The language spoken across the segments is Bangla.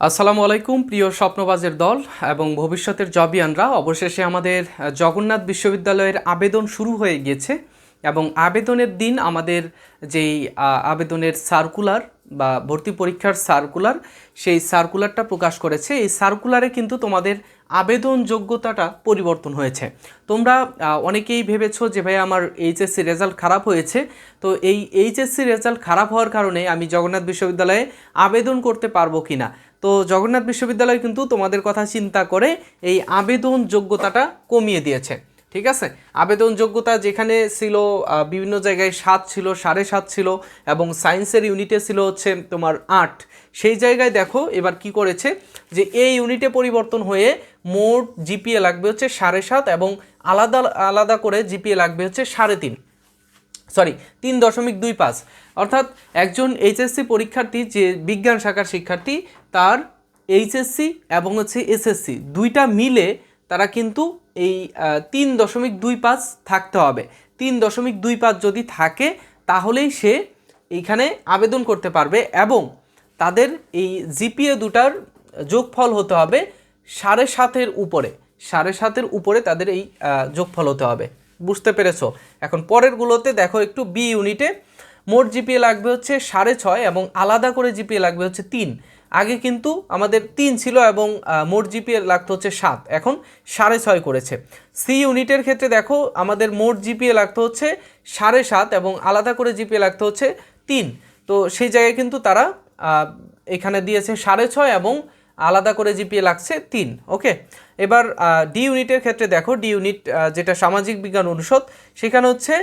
আসসালামু আলাইকুম, প্রিয় স্বপ্নবাজের দল এবং ভবিষ্যতের জবিয়ানরা। অবশেষে আমাদের জগন্নাথ বিশ্ববিদ্যালয়ের আবেদন শুরু হয়ে গিয়েছে এবং আবেদনের দিন আমাদের যেই আবেদনের সার্কুলার বা ভর্তি পরীক্ষার সার্কুলার, সেই সার্কুলারটা প্রকাশ করেছে। এই সার্কুলারে কিন্তু তোমাদের আবেদন যোগ্যতাটা পরিবর্তন হয়েছে। তোমরা অনেকেই ভেবেছো যে ভাই আমার এইচএসসি রেজাল্ট খারাপ হয়েছে। তো এই এইচএসসি রেজাল্ট খারাপ হওয়ার কারণে আমি জগন্নাথ বিশ্ববিদ্যালয়ে আবেদন করতে পারব কি না তো জগন্নাথ বিশ্ববিদ্যালয় কিন্তু তোমাদের কথা চিন্তা করে এই আবেদন যোগ্যতাটা কমিয়ে দিয়েছে, ঠিক আছে? আবেদন যোগ্যতা যেখানে ছিল বিভিন্ন জায়গায় সাত ছিল, সাড়ে সাত ছিল এবং সায়েন্সের ইউনিটে ছিল হচ্ছে তোমার আট। সেই জায়গায় দেখো এবার কি করেছে যে এই ইউনিটে পরিবর্তন হয়ে মোট জিপিএ লাগবে হচ্ছে সাড়ে সাত এবং আলাদা আলাদা করে জিপিএ লাগবে হচ্ছে সাড়ে তিন। সরি তিন দশমিক দুই পাঁচ। অর্থাৎ একজন এইচএসসি পরীক্ষার্থী, যে বিজ্ঞান শাখার শিক্ষার্থী, তার এইচএসসি এবং হচ্ছে এসএসসি দুইটা মিলে তারা কিন্তু এই তিন দশমিক দুই পাঁচ থাকতে হবে। তিন দশমিক দুই পাঁচ যদি থাকে, তাহলেই সে এইখানে আবেদন করতে পারবে এবং তাদের এই জিপিএ দুটার যোগফল হতে হবে সাড়ে সাতের উপরে। সাড়ে সাতের উপরে তাদের এই যোগফল হতে হবে। বুঝতে পেরেছ? এখন পরেরগুলোতে দেখো একটু বি ইউনিটে মোট জিপিএ লাগবে হচ্ছে সাড়ে ছয় এবং আলাদা করে জিপিএ লাগবে হচ্ছে তিন। আগে কিন্তু আমাদের তিন ছিল এবং মোট জিপিএ লাগতো হচ্ছে সাত। এখন সাড়ে ছয় করেছে। সি ইউনিটের ক্ষেত্রে দেখো আমাদের মোট জিপিএ লাগতো হচ্ছে সাড়ে সাত এবং আলাদা করে জিপিএ লাগতো হচ্ছে তিন। তো সেই জায়গায় কিন্তু তারা এখানে দিয়েছে সাড়ে ছয় এবং আলাদা করে জিপিএ লাগছে তিন ওকে এবার ডি ইউনিটের ক্ষেত্রে দেখো ডি ইউনিট যেটা সামাজিক বিজ্ঞান অনুষদ, সেখানে হচ্ছে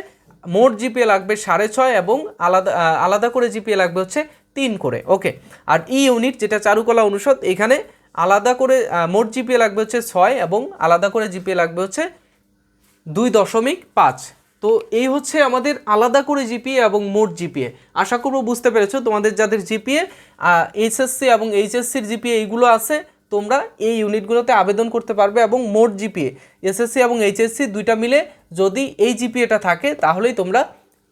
মোট জিপিএ লাগবে সাড়ে ছয় এবং আলাদা আলাদা করে জিপিএ লাগবে হচ্ছে তিন করে ওকে আর ই ইউনিট যেটা চারুকলা অনুষদ, এখানে আলাদা করে মোট জিপিএ লাগবে হচ্ছে ছয় এবং আলাদা করে জিপিএ লাগবে হচ্ছে দুই দশমিক পাঁচ। তো এই হচ্ছে আমাদের আলাদা করে জিপিএ এবং মোট জিপিএ। আশা করব বুঝতে পেরেছ, তোমাদের যাদের জিপিএ এইচএসসি এবং এইচএসসির জিপিএ এইগুলো আছে, তোমরা এই ইউনিটগুলোতে আবেদন করতে পারবে এবং মোট জিপিএ, এসএসসি এবং এইচএসসি দুইটা মিলে যদি এই জিপিএটা থাকে, তাহলেই তোমরা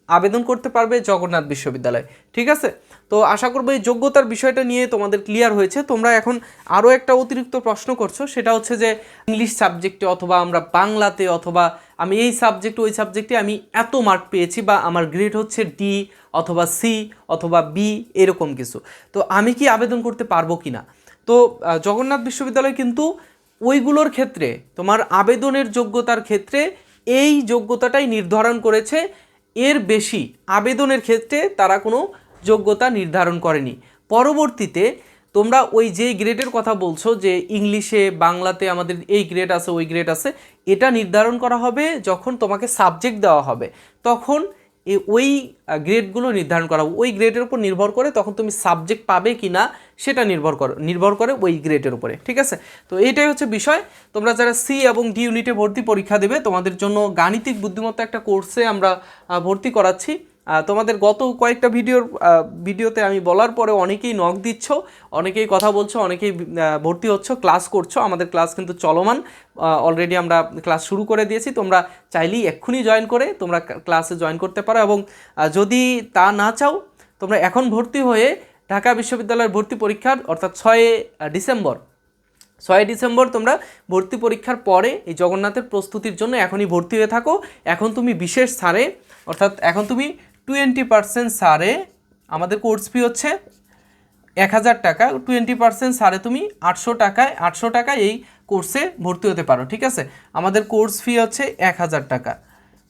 আবেদন করতে পারবে জগন্নাথ বিশ্ববিদ্যালয়। ঠিক আছে? তো আশা করব এই যোগ্যতার বিষয়টা নিয়ে তোমাদের ক্লিয়ার হয়েছে। তোমরা এখন আরও একটা অতিরিক্ত প্রশ্ন করছ, সেটা হচ্ছে যে ইংলিশ সাবজেক্টে অথবা আমরা বাংলাতে অথবা আমি এই সাবজেক্ট ওই সাবজেক্টে আমি এত মার্ক পেয়েছি বা আমার গ্রেড হচ্ছে ডি অথবা সি অথবা বি এরকম কিছু। তো আমি কি আবেদন করতে পারব কি না তো জগন্নাথ বিশ্ববিদ্যালয় কিন্তু ওইগুলোর ক্ষেত্রে, তোমার আবেদনের যোগ্যতার ক্ষেত্রে এই যোগ্যতাটাই নির্ধারণ করেছে। এর বেশি আবেদনের ক্ষেত্রে তারা কোনো যোগ্যতা নির্ধারণ করেনি। পরবর্তীতে তোমরা ওই যে গ্রেডের কথা বলছো যে ইংলিশে, বাংলাতে আমাদের এই গ্রেড আছে, ওই গ্রেড আছে, এটা নির্ধারণ করা হবে যখন তোমাকে সাবজেক্ট দেওয়া হবে। তখন ওই গ্রেডগুলো নির্ধারণ করা ওই গ্রেডের উপর নির্ভর করে তখন তুমি সাবজেক্ট পাবে কি না সেটা নির্ভর করে নির্ভর করে ওই গ্রেডের উপরে, ঠিক আছে? তো এইটাই হচ্ছে বিষয়। তোমরা যারা সি এবং ডি ইউনিটে ভর্তি পরীক্ষা দেবে, তোমাদের জন্য গাণিতিক বুদ্ধিমত্তা একটা কোর্সে আমরা ভর্তি করাচ্ছি। তোমাদের গত কয়েকটা ভিডিওর ভিডিওতে আমি বলার পরে অনেকেই নক দিচ্ছ, অনেকেই কথা বলছো, অনেকেই ভর্তি হচ্ছ ক্লাস করছ, আমাদের ক্লাস কিন্তু চলমান অলরেডি আমরা ক্লাস শুরু করে দিয়েছি, তোমরা চাইলেই এক্ষুনি জয়েন করে, তোমরা ক্লাসে জয়েন করতে পারো এবং যদি তা না চাও, তোমরা এখন ভর্তি হয়ে ঢাকা বিশ্ববিদ্যালয়ের ভর্তি পরীক্ষার, অর্থাৎ ছয় ডিসেম্বর ছয় ডিসেম্বর তোমরা ভর্তি পরীক্ষার পরে এই জগন্নাথের প্রস্তুতির জন্য এখনই ভর্তি হয়ে থাকো। এখন তুমি বিশেষ ছাড়ে অর্থাৎ এখন তুমি টোয়েন্টি পার্সেন্ট সারে আমাদের কোর্স ফি হচ্ছে এক হাজার টাকা। টোয়েন্টি পার্সেন্ট সারে তুমি আটশো টাকায় আটশো টাকায় এই কোর্সে ভর্তি হতে পারো, ঠিক আছে? আমাদের কোর্স ফি হচ্ছে এক হাজার টাকা।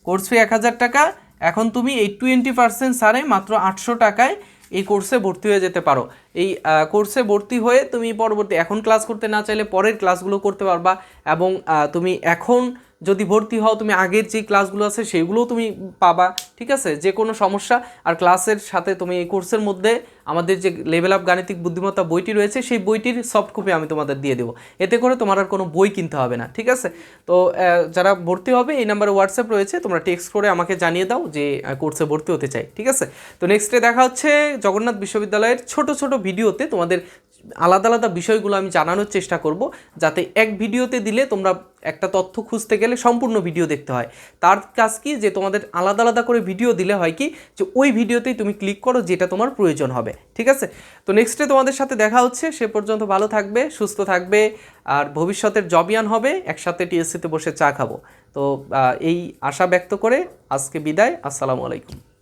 কোর্স ফি এক হাজার টাকা, এখন তুমি এই টোয়েন্টি পার্সেন্ট সারে মাত্র আটশো টাকায় এই কোর্সে ভর্তি হয়ে যেতে পারো। এই কোর্সে ভর্তি হয়ে তুমি পরবর্তী, এখন ক্লাস করতে না চাইলে পরের ক্লাসগুলো করতে পারবা এবং তুমি এখন যদি ভর্তি হও, তুমি আগের যে ক্লাসগুলো আছে সেগুলোও তুমি পাবা, ঠিক আছে? যে কোনো সমস্যা। আর ক্লাসের সাথে তুমি এই কোর্সের মধ্যে আমাদের যে লেভেল আপ গাণিতিক বুদ্ধিমত্তা বইটি রয়েছে, সেই বইটির সফট কপি আমি তোমাদের দিয়ে দেবো। এতে করে তোমার আর কোনো বই কিনতে হবে না, ঠিক আছে? তো যারা ভর্তি হবে, এই নাম্বারে হোয়াটসঅ্যাপ রয়েছে, তোমরা টেক্সট করে আমাকে জানিয়ে দাও যে কোর্সে ভর্তি হতে চাই, ঠিক আছে? তো নেক্সটে দেখা হচ্ছে জগন্নাথ বিশ্ববিদ্যালয়ের ছোট ছোট ভিডিওতে তোমাদের আলাদা আলাদা বিষয়গুলো আমি জানানোর চেষ্টা করব, যাতে এক ভিডিওতে দিলে তোমরা একটা তথ্য খুঁজতে গেলে সম্পূর্ণ ভিডিও দেখতে হয়। তার কাজ কি যে তোমাদের আলাদা আলাদা করে ভিডিও দিলে হয় কি যে ওই ভিডিওতেই তুমি ক্লিক করো যেটা তোমার প্রয়োজন হবে, ঠিক আছে? তো নেক্সটে তোমাদের সাথে দেখা হচ্ছে, সে পর্যন্ত ভালো থাকবে, সুস্থ থাকবে, আর ভবিষ্যতের জবিয়ান হবে, একসাথে টিএসসিতে বসে চা খাব। তো এই আশা ব্যক্ত করে আজকে বিদায়, আসসালামু আলাইকুম।